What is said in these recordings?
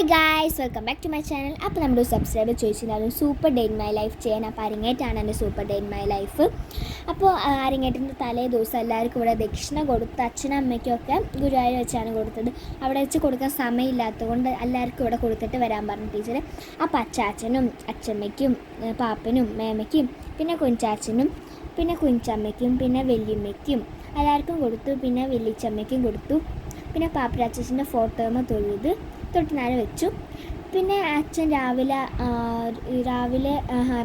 Hi guys welcome back to my channel അപ്പോൾ നമ്മുടെ subscriber ചോദിച്ചിട്ടുണ്ടായിരുന്നു super day in my life ചെയ്യാൻ അപ്പോൾ അരങ്ങേറ്റാണ് എന്റെ super day in my life അപ്പോൾ അരങ്ങേറ്റിന്റെ തലേ ദിവസം എല്ലാവർക്കും ഇവിടെ ദക്ഷിണ കൊടുത്ത് അച്ഛനും അമ്മയ്ക്കൊക്കെ ഗുരുവായൂർ വെച്ചാണ് കൊടുത്തത്. അവിടെ വെച്ച് കൊടുക്കാൻ സമയമില്ലാത്തതുകൊണ്ട് എല്ലാവർക്കും ഇവിടെ കൊടുത്തിട്ട് വരാൻ പറഞ്ഞു ടീച്ചർ അപ്പോൾ അച്ചാച്ചനും അച്ചമ്മയ്ക്കും പാപ്പനും മേമയ്ക്കും പിന്നെ കുഞ്ചാച്ചനും പിന്നെ കുഞ്ചമ്മയ്ക്കും പിന്നെ വല്യമ്മയ്ക്കും എല്ലാവർക്കും കൊടുത്തു പിന്നെ വലിയച്ചമ്മയ്ക്കും കൊടുത്തു. പിന്നെ പാപ്പരാച്ചന്റെ ഫോട്ടോമ തൊഴുത് തൊട്ടിനാരെ വെച്ചു. പിന്നെ അച്ഛൻ രാവിലെ രാവിലെ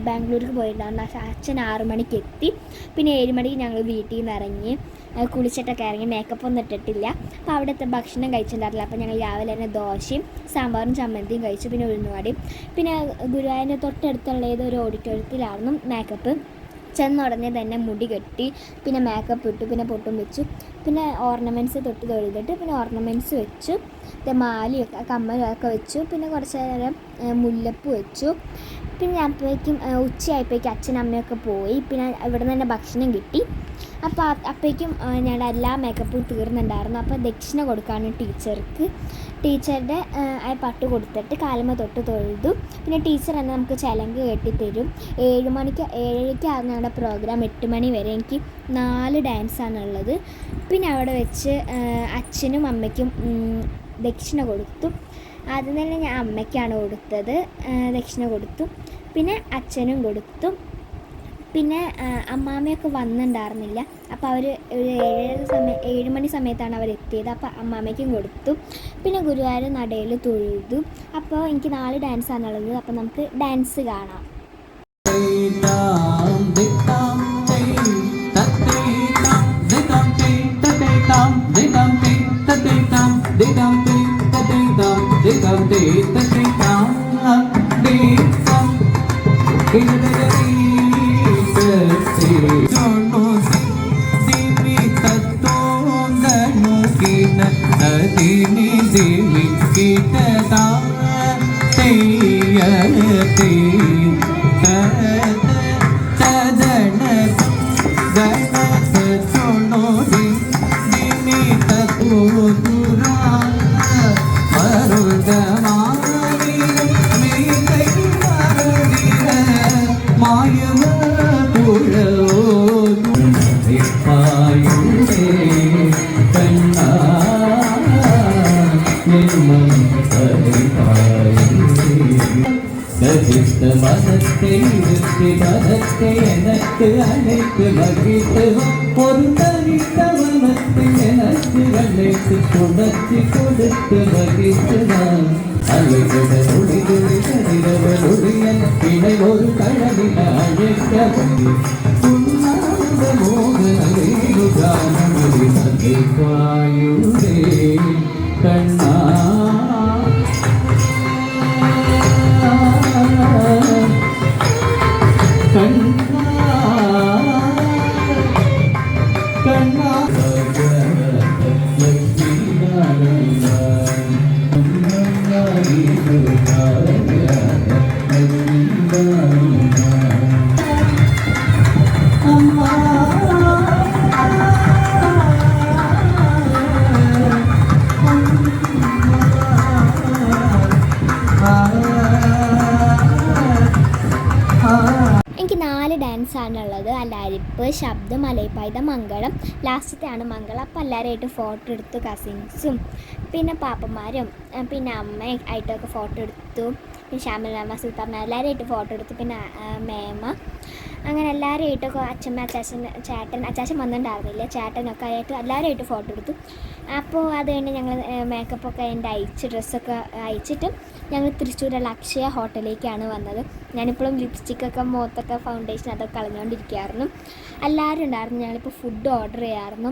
ബാംഗ്ലൂർക്ക് പോയിട്ടുണ്ടായിരുന്നു. അച്ഛൻ ആറു മണിക്ക് എത്തി. പിന്നെ ഏഴ് മണിക്ക് ഞങ്ങൾ വീട്ടിൽ നിന്ന് ഇറങ്ങി കുളിച്ചിട്ടൊക്കെ ഇറങ്ങി മേക്കപ്പ് ഒന്നും ഇട്ടിട്ടില്ല. അപ്പോൾ അവിടുത്തെ ഭക്ഷണം കഴിച്ചിട്ടുണ്ടായിരുന്നില്ല. അപ്പോൾ ഞങ്ങൾ രാവിലെ തന്നെ ദോശയും സാമ്പാറും ചമ്മന്തിയും കഴിച്ചു. പിന്നെ ഉഴുന്നുവാടിയും. പിന്നെ ഗുരുവായൂരിന്റെ തൊട്ടടുത്തുള്ള ഏതൊരു ഓഡിറ്റോറിയത്തിലായിരുന്നു മേക്കപ്പ് ചെന്ന ഉടനെ തന്നെ മുടി കെട്ടി പിന്നെ മേക്കപ്പ് ഇട്ടു പിന്നെ പൊട്ടും വെച്ചു. പിന്നെ ഓർണമെന്റ്സ് തൊട്ട് തൊഴുതിട്ട് പിന്നെ ഓർണമെന്റ്സ് വെച്ചു. പിന്നെ മാലയൊക്കെ കമ്മലൊക്കെ വെച്ചു. പിന്നെ കുറച്ച് നേരം മുല്ലപ്പ് വെച്ചു. പിന്നെ അപ്പോഴേക്കും ഉച്ചയായപ്പോഴേക്കും അച്ഛനും അമ്മയൊക്കെ പോയി. പിന്നെ ഇവിടെ നിന്ന് തന്നെ ഭക്ഷണം കിട്ടി. അപ്പോൾ അപ്പോഴേക്കും ഞാൻ എല്ലാ മേക്കപ്പും തീർന്നിട്ടുണ്ടായിരുന്നു അപ്പോൾ ദക്ഷിണ കൊടുക്കാണ് ടീച്ചർക്ക് ടീച്ചറുടെ ആ പട്ട് കൊടുത്തിട്ട് കാലമ തൊട്ട് തൊഴുതു. പിന്നെ ടീച്ചർ തന്നെ നമുക്ക് ചലങ്ക് കെട്ടിത്തരും. ഏഴ് മണിക്ക് ഏഴരയ്ക്കാണ് ഞങ്ങളുടെ പ്രോഗ്രാം എട്ട് മണി വരെ എനിക്ക് നാല് ഡാൻസാണുള്ളത് പിന്നെ അവിടെ വെച്ച് അച്ഛനും അമ്മയ്ക്കും ദക്ഷിണ കൊടുത്തു. ആദ്യം തന്നെ ഞാൻ അമ്മയ്ക്കാണ് കൊടുത്തത്. ദക്ഷിണ കൊടുത്തു. പിന്നെ അച്ഛനും കൊടുത്തു. പിന്നെ അമ്മാമ്മയൊക്കെ വന്നിട്ടുണ്ടായിരുന്നില്ല അപ്പോൾ അവർ ഒരു ഏഴര സമയം ഏഴ് മണി സമയത്താണ് അവർ എത്തിയത്. അപ്പോൾ അമ്മാമ്മയ്ക്കും കൊടുത്തു. പിന്നെ ഗുരുവായൂർ നടയിൽ തൊഴുതു. അപ്പോൾ എനിക്ക് നാല് ഡാൻസ് ഉള്ളത്. അപ്പോൾ നമുക്ക് ഡാൻസ് കാണാം. Tam 你 விட்டு மதத்தை விட்டு மதத்தை எனக்கு அழைத்து மகிழ்த்து ஒரு தனித்த மனத்தை எனக்கு அழைத்து கொடுத்து கொடுத்து மகிழ்த்து நான் அழைகிற ஒளி ஒரு கடலில் அழைக்க வந்து. உன்னாத എനിക്ക് നാല് ശബ്ദം മലയപ്പായുധ മംഗളം. ലാസ്റ്റത്തെയാണ് മംഗളം. അപ്പോൾ എല്ലാവരുമായിട്ട് ഫോട്ടോ എടുത്തു കസിൻസും പിന്നെ പാപ്പന്മാരും പിന്നെ അമ്മ ആയിട്ടൊക്കെ ഫോട്ടോ എടുത്തു. പിന്നെ ശ്യാമല മാമ സുൽത്താമ്മ എല്ലാവരുമായിട്ട് ഫോട്ടോ എടുത്തു. പിന്നെ മേമ അങ്ങനെ എല്ലാവരും എല്ലാവരുമായിട്ടൊക്കെ അച്ഛമ്മ അച്ചാച്ചൻ ചേട്ടൻ അച്ചാച്ചൻ വന്നിട്ടുണ്ടായിരുന്നില്ല. ചേട്ടനൊക്കെ ആയിട്ട് എല്ലാവരും ഇട്ട് ഫോട്ടോ എടുത്തു. അപ്പോൾ അത് കഴിഞ്ഞ് ഞങ്ങൾ മേക്കപ്പൊക്കെ എന്റെ അയച്ച് ഡ്രസ്സൊക്കെ അയച്ചിട്ട് ഞങ്ങൾ തൃശ്ശൂരുള്ള അക്ഷയ ഹോട്ടലിലേക്കാണ് വന്നത്. ഞാനിപ്പോഴും ലിപ്സ്റ്റിക്കൊക്കെ മുഖത്തൊക്കെ ഫൗണ്ടേഷൻ അതൊക്കെ കളഞ്ഞുകൊണ്ടിരിക്കുകയായിരുന്നു എല്ലാവരും ഉണ്ടായിരുന്നു. ഞങ്ങളിപ്പോൾ ഫുഡ് ഓർഡർ ചെയ്യായിരുന്നു.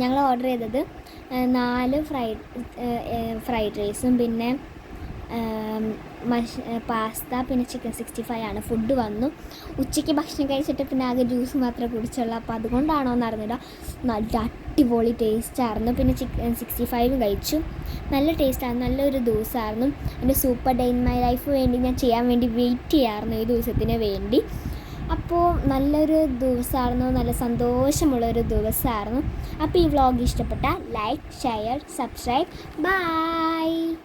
ഞങ്ങൾ ഓർഡർ ചെയ്തത് നാല് ഫ്രൈഡ് ഫ്രൈഡ് റൈസും പിന്നെ മഷ് പാസ്ത പിന്നെ ചിക്കൻ സിക്സ്റ്റി ഫൈവ് ആണ്. ഫുഡ് വന്നു. ഉച്ചയ്ക്ക് ഭക്ഷണം കഴിച്ചിട്ട് പിന്നെ ആകെ ജ്യൂസ് മാത്രമേ കുടിച്ചുള്ളൂ. അപ്പോൾ അതുകൊണ്ടാണോ എന്ന് അറിഞ്ഞില്ല നല്ല അടിപൊളി ടേസ്റ്റ് ആയിരുന്നു. പിന്നെ ചിക്കൻ സിക്സ്റ്റി ഫൈവ് കഴിച്ചു. നല്ല ടേസ്റ്റായിരുന്നു നല്ലൊരു ദിവസമായിരുന്നു. എന്റെ super day in my life വേണ്ടി ഞാൻ ചെയ്യാൻ വേണ്ടി വെയിറ്റ് ചെയ്യാമായിരുന്നു ഈ ദിവസത്തിന് വേണ്ടി. അപ്പോൾ നല്ലൊരു ദിവസമായിരുന്നു. നല്ല സന്തോഷമുള്ളൊരു ദിവസമായിരുന്നു. അപ്പോൾ ഈ വ്ളോഗ് ഇഷ്ടപ്പെട്ട ലൈക്ക് ഷെയർ സബ്സ്ക്രൈബ് ബൈ